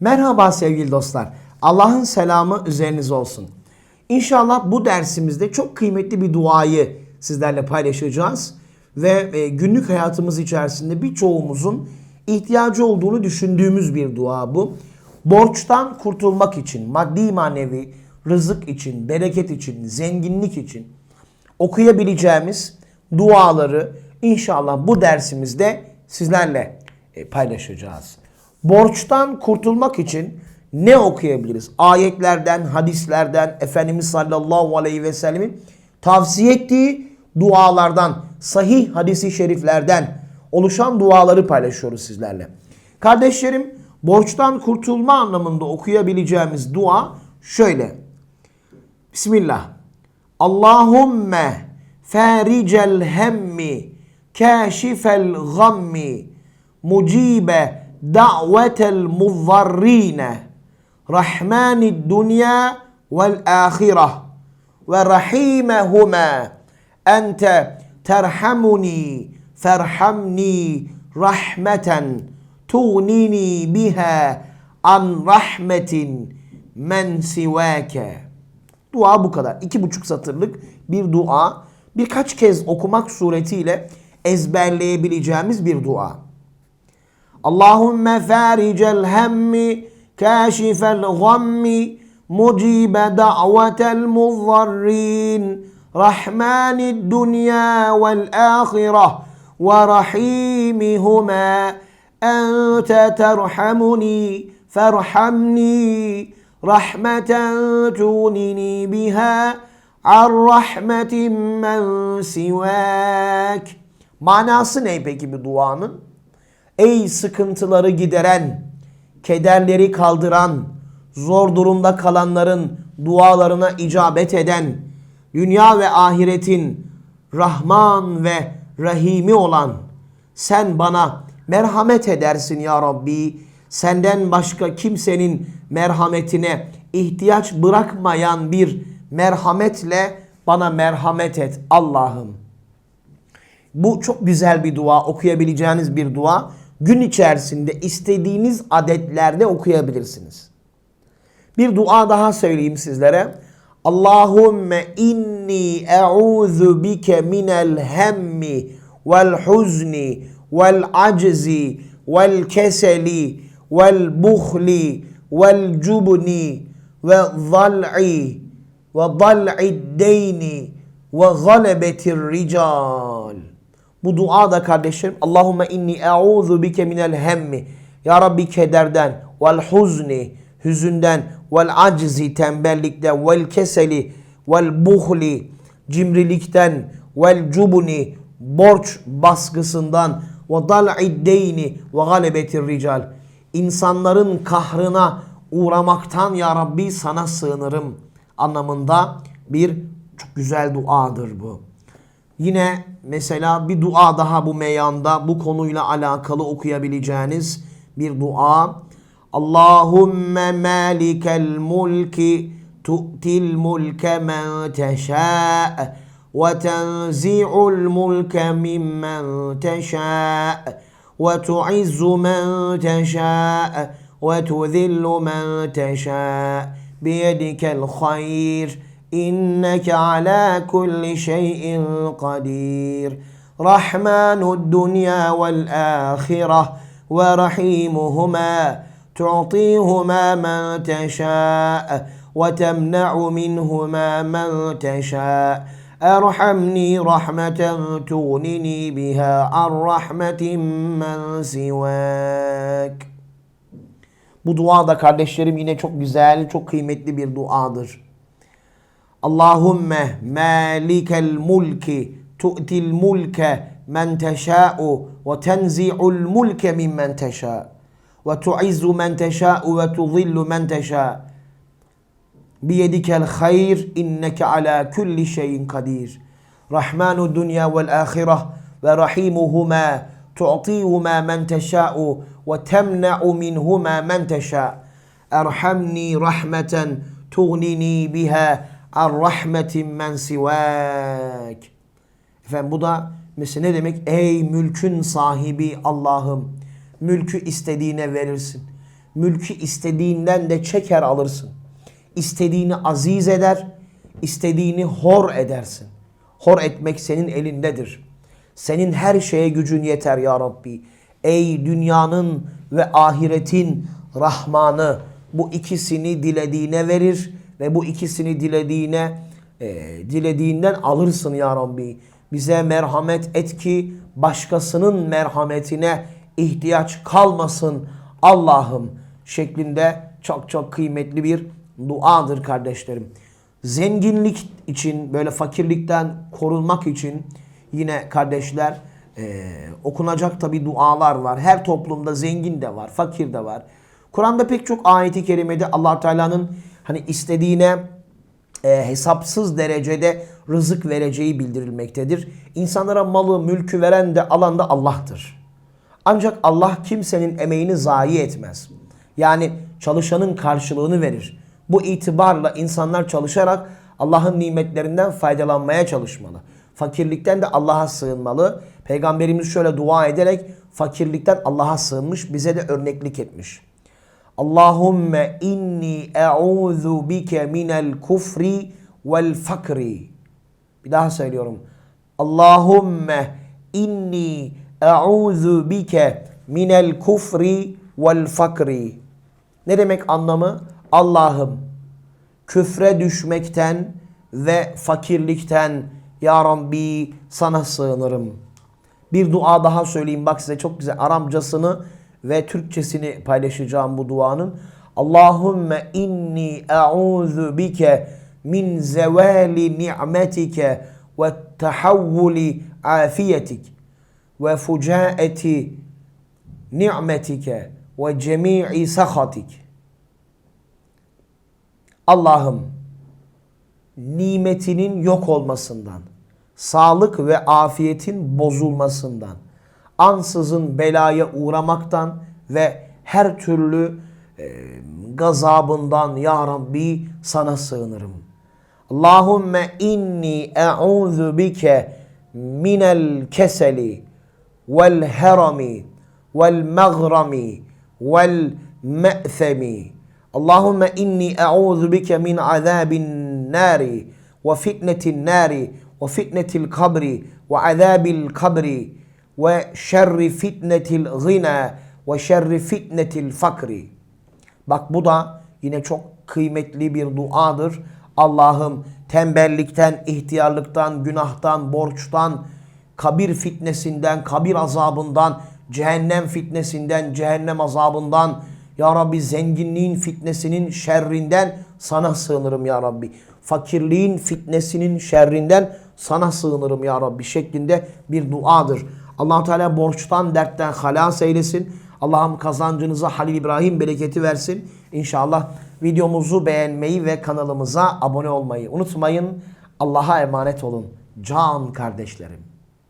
Merhaba sevgili dostlar. Allah'ın selamı üzerinize olsun. İnşallah bu dersimizde çok kıymetli bir duayı sizlerle paylaşacağız. Ve e, günlük hayatımız içerisinde birçoğumuzun ihtiyacı olduğunu düşündüğümüz bir dua bu. Borçtan kurtulmak için, maddi manevi, rızık için, bereket için, zenginlik için okuyabileceğimiz duaları inşallah bu dersimizde sizlerle e, paylaşacağız. Borçtan kurtulmak için ne okuyabiliriz? Ayetlerden, hadislerden, Efendimiz sallallahu aleyhi ve sellemin tavsiye ettiği dualardan, sahih hadisi şeriflerden oluşan duaları paylaşıyoruz sizlerle. Kardeşlerim, borçtan kurtulma anlamında okuyabileceğimiz dua şöyle. Bismillah. Allahümme faricel hemmi kâşifel gammi mucibe da'vetel muzarrine rahmanid dünya vel ahireh ve rahimehuma ente terhamuni ferhamni rahmeten tuğnini biha an rahmetin men sivake. Dua bu kadar. İki buçuk satırlık bir dua. Birkaç kez okumak suretiyle ezberleyebileceğimiz bir dua. Allahümme faricel hemmi kâşifel gammi mucibe da'vetel muzzarrin rahmanid dünya vel ahireh ve rahimihuma ente terhamuni ferhamni rahmeten tunini biha ar rahmetin men sivak. Manası ne peki bu duanın? Ey sıkıntıları gideren, kederleri kaldıran, zor durumda kalanların dualarına icabet eden, dünya ve ahiretin Rahman ve Rahimi olan sen bana merhamet edersin ya Rabbi. Senden başka kimsenin merhametine ihtiyaç bırakmayan bir merhametle bana merhamet et Allah'ım. Bu çok güzel bir dua, okuyabileceğiniz bir dua. Gün içerisinde istediğiniz adetlerde okuyabilirsiniz. Bir dua daha söyleyeyim sizlere. Allahümme inni e'udhu bike minel hemmi vel huzni vel aczi vel keseli vel buhli vel cubni ve zal'i ve zal'i deyni ve galebetir rical. Bu dua da kardeşlerim Allahümme inni e'udhu bike minel hemmi. Ya Rabbi kederden vel huzni hüzünden vel aczi tembellikten vel keseli vel buhli cimrilikten vel cubni borç baskısından ve dal'i deyni ve galebetir rical. İnsanların kahrına uğramaktan ya Rabbi sana sığınırım anlamında bir çok güzel duadır bu. Yine mesela bir dua daha bu meyanda bu konuyla alakalı okuyabileceğiniz bir dua. Allahümme malikel mulki tu'til mulke men teşâ ve tenzi'ul mulke mimmen teşâ ve tu'izzu men teşâ ve tuzillu men teşâ biyedikel hayr إنك على كل شيء قدير رحمن الدنيا والآخرة ورحيمهما تعطيهما من تشاء وتمنع منهما من تشاء أرحمني رحمة تغنني بها عن رحمة من سواك Bu dua da kardeşlerim yine çok güzel, çok kıymetli bir duadır. Allahümme malikel mulki tu'til mulke men teşâ'u ve tenzi'ul mulke mimmen teşâ' ve tu'izzu men teşâ'u ve tuzillu men teşâ' biyedikel hayr inneke ala kulli şeyin kadir. Rahmanu dünya vel ahireh ve rahimuhuma tu'tihuma men teşâ'u ve temna'u minhuma ar rahmetin men sivak. Efendim bu da mesela ne demek? Ey mülkün sahibi Allah'ım. Mülkü istediğine verirsin. mülkü istediğinden de çeker alırsın. İstediğini aziz eder, istediğini hor edersin. Hor etmek senin elindedir. Senin her şeye gücün yeter ya Rabbi. Ey dünyanın ve ahiretin Rahmanı bu ikisini dilediğine verir ve bu ikisini dilediğine e, dilediğinden alırsın ya Rabbi. Bize merhamet et ki başkasının merhametine ihtiyaç kalmasın Allah'ım şeklinde çok çok kıymetli bir duadır kardeşlerim. Zenginlik için böyle fakirlikten korunmak için yine kardeşler e, okunacak tabi dualar var. Her toplumda zengin de var, fakir de var. Kur'an'da pek çok ayeti kerimede allah Teala'nın hani istediğine e, hesapsız derecede rızık vereceği bildirilmektedir. İnsanlara malı, mülkü veren de alan da Allah'tır. Ancak Allah kimsenin emeğini zayi etmez. Yani çalışanın karşılığını verir. Bu itibarla insanlar çalışarak Allah'ın nimetlerinden faydalanmaya çalışmalı. Fakirlikten de Allah'a sığınmalı. Peygamberimiz şöyle dua ederek fakirlikten Allah'a sığınmış, bize de örneklik etmiş. Allahümme inni e'udhu bike minel kufri vel fakri. Bir daha söylüyorum. Allahümme inni e'udhu bike minel kufri vel fakri. Ne demek anlamı? Allah'ım küfre düşmekten ve fakirlikten ya Rabbi sana sığınırım. Bir dua daha söyleyeyim bak size çok güzel Aramcasını ve Türkçesini paylaşacağım bu duanın. Allahümme inni e'udhu bike min zevali ni'metike ve tahavvuli afiyetik ve fucaeti ni'metike ve cemi'i sahatik. Allah'ım nimetinin yok olmasından, sağlık ve afiyetin bozulmasından, ansızın belaya uğramaktan ve her türlü e, gazabından ya Rabbi sana sığınırım. Allahümme inni e'udhu bike minel keseli vel herami vel mağrami vel me'themi. Allahümme inni e'udhu bike min azabin nari ve fitnetin nari ve fitnetil kabri ve azabil kabri ve şerri fitnetil gina ve şerri fitnetil fakri. Bak bu da yine çok kıymetli bir duadır. Allah'ım tembellikten, ihtiyarlıktan, günahtan, borçtan, kabir fitnesinden, kabir azabından, cehennem fitnesinden, cehennem azabından, Ya Rabbi zenginliğin fitnesinin şerrinden sana sığınırım Ya Rabbi. Fakirliğin fitnesinin şerrinden sana sığınırım Ya Rabbi şeklinde bir duadır. Allah Teala borçtan, dertten halas eylesin. Allah'ım kazancınıza Halil İbrahim bereketi versin. İnşallah videomuzu beğenmeyi ve kanalımıza abone olmayı unutmayın. Allah'a emanet olun. Can kardeşlerim.